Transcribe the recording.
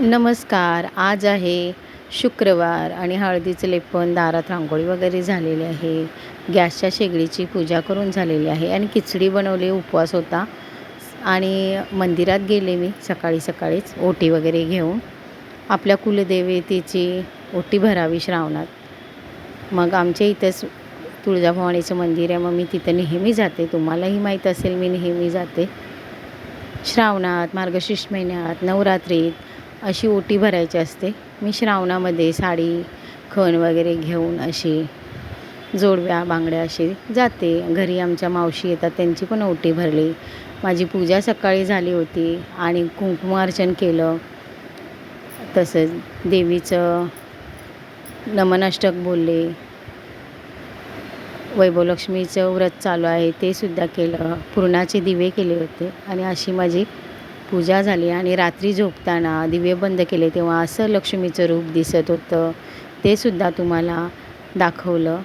नमस्कार. आज आहे शुक्रवार आणि हळदीचं लेपन दारात रांगोळी वगैरे झालेली आहे. गॅसच्या शेगडीची पूजा करून झालेली आहे आणि खिचडी बनवली उपवास होता. आणि मंदिरात गेले मी सकाळी सकाळीच ओटी वगैरे घेऊन. आपल्या कुलदेवतेची ओटी भरावी श्रावणात. मग आमच्या इथंच तुळजाभवानीचं मंदिर आहे मग मी तिथं नेहमी जाते. तुम्हालाही माहीत असेल मी नेहमी जाते. श्रावणात मार्गशीर्ष महिन्यात नवरात्रीत अशी ओटी भरायची असते. मी श्रावणामध्ये साडी खण वगैरे घेऊन अशी जोडव्या बांगड्या अशी जाते. घरी आमच्या मावशी येतात त्यांची पण ओटी भरली. माझी पूजा सकाळी झाली होती आणि कुंकुमार्चन केलं. तसंच देवीचं नमनाष्टक बोलले. वैभवलक्ष्मीचं व्रत चालू आहे ते सुद्धा केलं. पुरणाचे दिवे केले होते आणि अशी माझी पूजा झाली आणि रात्री झोपताना दिवे बंद केले तेव्हा असं लक्ष्मीचं रूप दिसत होतं ते सुद्धा तुम्हाला दाखवलं.